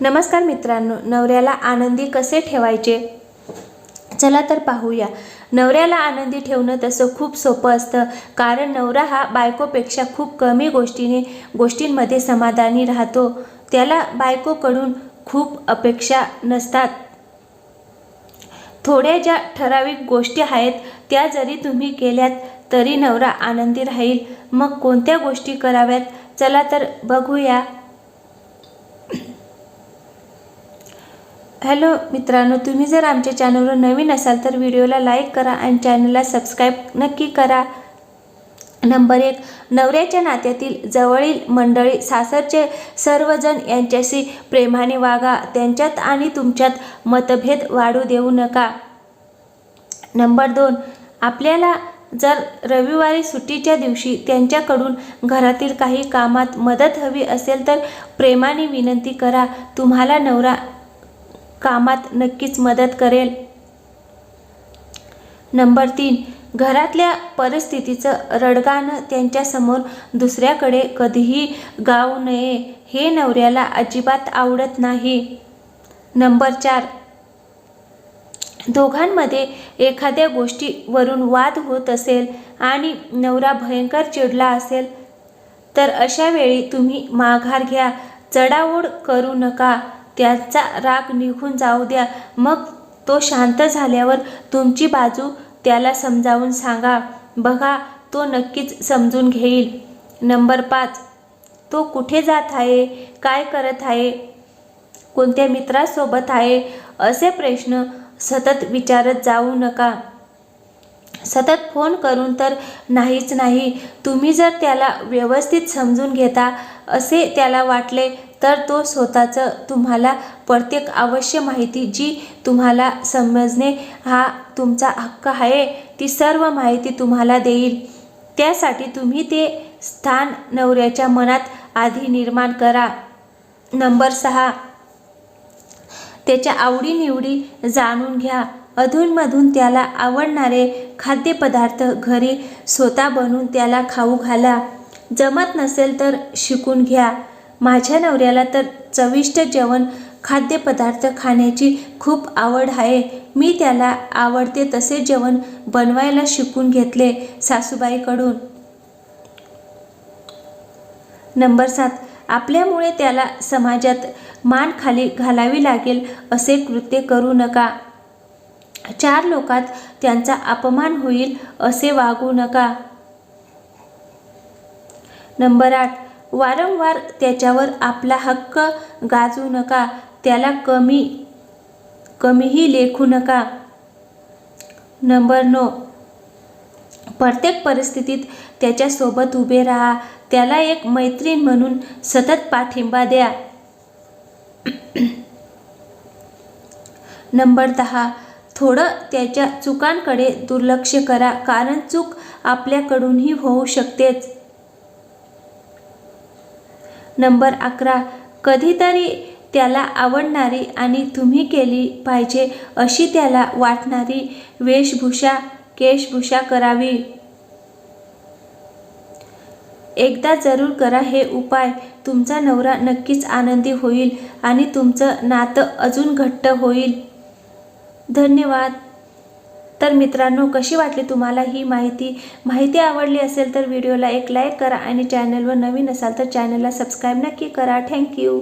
नमस्कार मित्रांनो नवऱ्याला आनंदी कसे ठेवायचे? चला तर पाहूया. नवऱ्याला आनंदी ठेवणं तसं खूप सोपं असतं कारण नवरा हा बायकोपेक्षा खूप कमी गोष्टीने गोष्टींमध्ये समाधानी राहतो. त्याला बायकोकडून खूप अपेक्षा नसतात. थोड्या ज्या ठराविक गोष्टी आहेत त्या जरी तुम्ही केल्यात तरी नवरा आनंदी राहील. मग कोणत्या गोष्टी कराव्यात? चला तर बघूया. हॅलो मित्रांनो तुम्ही जर आमच्या चॅनलवर नवीन असाल तर व्हिडिओला लाईक करा आणि चॅनलला सबस्क्राईब नक्की करा. नंबर एक नवऱ्याच्या नात्यातील जवळील मंडळी सासरचे सर्वजण यांच्याशी प्रेमाने वागा त्यांच्यात आणि तुमच्यात मतभेद वाढू देऊ नका. नंबर दोन आपल्याला जर रविवारी सुट्टीच्या दिवशी त्यांच्याकडून घरातील काही कामात मदत हवी असेल तर प्रेमाने विनंती करा. तुम्हाला नवरा कामात नक्कीच मदत करेल. नंबर तीन घरातल्या परिस्थितीचं रडगाणं त्यांच्यासमोर दुसऱ्याकडे कधीही गाऊ नये हे नवऱ्याला अजिबात आवडत नाही. नंबर चार दोघांमध्ये एखाद्या गोष्टीवरून वाद होत असेल आणि नवरा भयंकर चिडला असेल तर अशा वेळी तुम्ही माघार घ्या. चढाओढ करू नका. त्याचा राग निघून जाऊ द्या. मग तो शांत झाल्यावर तुमची बाजू त्याला समजावून सांगा. बघा तो नक्कीच समजून घेईल. नंबर पाच. तो कुठे जात आहे? काय करत आहे? कोणत्या मित्रासोबत आहे? असे प्रश्न सतत विचारत जाऊ नका. सतत फोन करून तर नाहीच नाही. तुम्ही जर त्याला व्यवस्थित समजून घेता असे त्याला वाटले तर तो स्वतःचं तुम्हाला प्रत्येक अवश्य माहिती जी तुम्हाला समजणे हा तुमचा हक्क आहे ती सर्व माहिती तुम्हाला देईल. त्यासाठी तुम्ही ते स्थान नवऱ्याच्या मनात आधी निर्माण करा. नंबर सहा. त्याच्या आवडीनिवडी जाणून घ्या. अधूनमधून त्याला आवडणारे खाद्यपदार्थ घरी स्वतः बनवून त्याला खाऊ घाला. जमत नसेल तर शिकून घ्या. माझ्या नवऱ्याला तर चविष्ट जेवण खाद्यपदार्थ खाण्याची खूप आवड आहे. मी त्याला आवडते तसे जेवण बनवायला शिकून घेतले सासूबाईकडून. नंबर सात. आपल्यामुळे त्याला समाजात मान खाली घालावी लागेल असे कृत्य करू नका. चार लोकात त्यांचा अपमान होईल असे वागू नका. नंबर आठ. वारंवार त्याच्यावर आपला हक्क गाजू नका त्याला कमी कमीही लेखू नका. नंबर नऊ प्रत्येक परिस्थितीत त्याच्यासोबत उभे राहा त्याला एक मैत्रीण म्हणून सतत पाठिंबा द्या. नंबर दहा. थोडं त्याच्या चुकांकडे दुर्लक्ष करा कारण चूक आपल्याकडूनही होऊ शकतेच. नंबर अकरा. कधीतरी त्याला आवडणारी आणि तुम्ही केली पाहिजे अशी त्याला वाटणारी वेशभूषा केशभूषा करावी. एकदा जरूर करा हे उपाय. तुमचा नवरा नक्कीच आनंदी होईल आणि तुमचं नातं अजून घट्ट होईल. धन्यवाद. तर मित्रांनो कशी वाटली तुम्हाला ही माहिती? माहिती आवडली असेल तर व्हिडिओला एक लाईक करा आणि चॅनलवर नवीन असाल तर चॅनलला सबस्क्राईब नक्की करा. थँक्यू